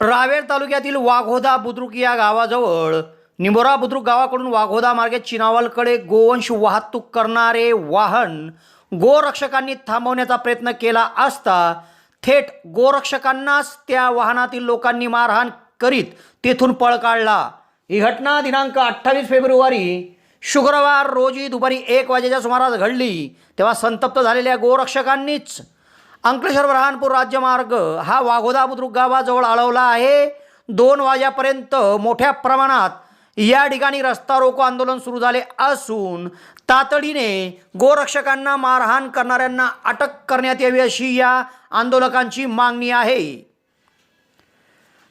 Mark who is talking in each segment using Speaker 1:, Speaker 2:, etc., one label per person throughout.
Speaker 1: रावेर तालुक्यातील वाघोदा बुद्रुक या गावाजवळ निंबोरा बुद्रुक गावाकडून वाघोदा मार्गे चिनावलकडे गोवंश वाहतूक करणारे वाहन गोरक्षकांनी थांबवण्याचा प्रयत्न केला असता थेट गोरक्षकांनाच त्या वाहनातील लोकांनी मारहाण करीत तेथून पळ काढला. ही घटना दिनांक अठ्ठावीस फेब्रुवारी शुक्रवार रोजी दुपारी एक वाजेच्या सुमारास घडली. तेव्हा संतप्त झालेल्या गोरक्षकांनीच अंकलेश्वर ब्रहानपूर राज्यमार्ग हा वाघोदा बुद्रुक गावाजवळ अळवला आहे. दोन वाजेपर्यंत मोठ्या प्रमाणात या ठिकाणी रस्ता रोको आंदोलन सुरू झाले असून तातडीने गोरक्षकांना मारहाण करणाऱ्यांना अटक करण्यात यावी अशी या आंदोलकांची मागणी आहे.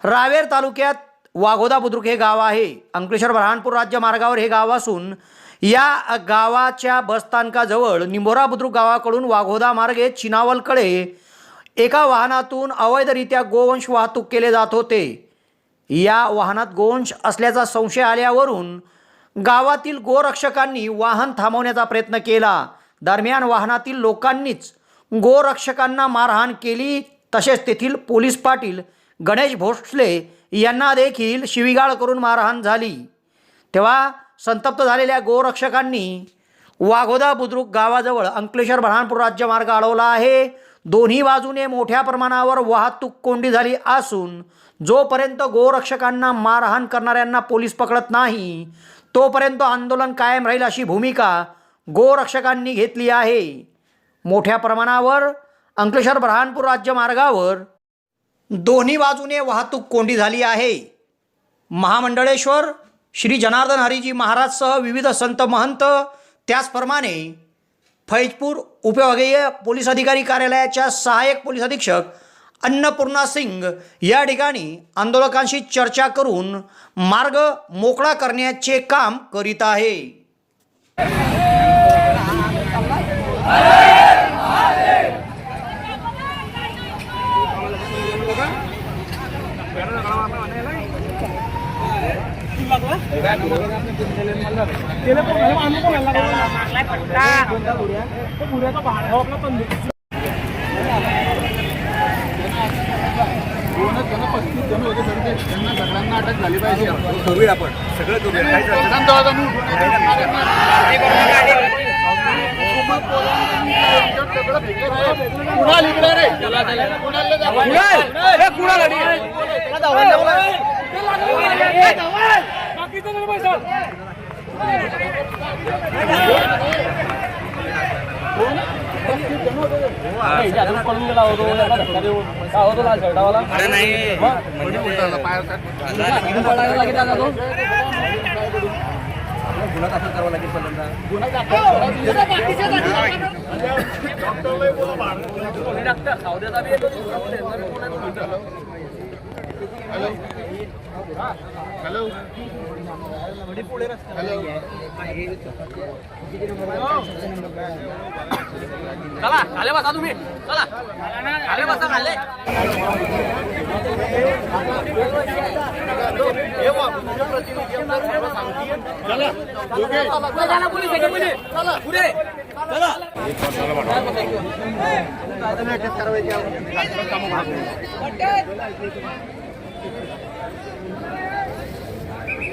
Speaker 1: रावेर तालुक्यात वाघोदा बुद्रुक हे गाव आहे. अंकलेश्वर ब्रहानपूर राज्य मार्गावर हे गाव असून या गावाच्या बसस्थानकाजवळ निंबोरा बुद्रुक गावाकडून वाघोदा मार्गे चिनावलकडे एका वाहनातून अवैधरित्या गोवंश वाहतूक केले जात होते. या वाहनात गोवंश असल्याचा संशय आल्यावरून गावातील गोरक्षकांनी वाहन थांबवण्याचा प्रयत्न केला. दरम्यान वाहनातील लोकांनीच गोरक्षकांना मारहाण केली. तसेच तेथील पोलीस पाटील गणेश भोसले यांना देखील शिवीगाळ करून मारहाण झाली. तेव्हा संतप्त झालेल्या गोरक्षकांनी वाघोदा बुद्रुक गावाजवळ अंकलेश्वर बऱ्हाणपूर राज्यमार्ग अडवला आहे. दोन्ही बाजूने मोठ्या प्रमाणावर वाहतूक कोंडी झाली असून जोपर्यंत गोरक्षकांना मारहाण करणाऱ्यांना पोलीस पकडत नाही तोपर्यंत आंदोलन कायम राहील अशी भूमिका गोरक्षकांनी घेतली आहे. मोठ्या प्रमाणावर अंकलेश्वर बऱ्हाणपूर राज्यमार्गावर दोन्ही बाजूने वाहतूक कोंडी झाली आहे. महामंडळेश्वर श्री जनार्दन हरिजी महाराजसह विविध संत महंत त्याचप्रमाणे फैजपूर उपविभागीय पोलीस अधिकारी कार्यालयाच्या सहाय्यक पोलीस अधीक्षक अन्नपूर्णा सिंग या ठिकाणी आंदोलकांशी चर्चा करून मार्ग मोकळा करण्याचे काम करीत आहे.
Speaker 2: सगळ्यांना अटक झाली पाहिजे
Speaker 3: करूया आपण सगळं करूया
Speaker 2: रे. कुणाल इकडे रे कुणाला दाखवा.
Speaker 3: अरे नाही म्हणजे ते
Speaker 2: त्याला पायावर
Speaker 3: गुन्हा दाखल करावा लागेल पहिल्यांदा
Speaker 2: गुन्हा दाखल हॅलो हॅलो
Speaker 4: चला खाले बसा तुम्ही. चला. खाले बसा खाले. पोलीस आहे, पोलीस. पुढे चला.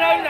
Speaker 5: no, no.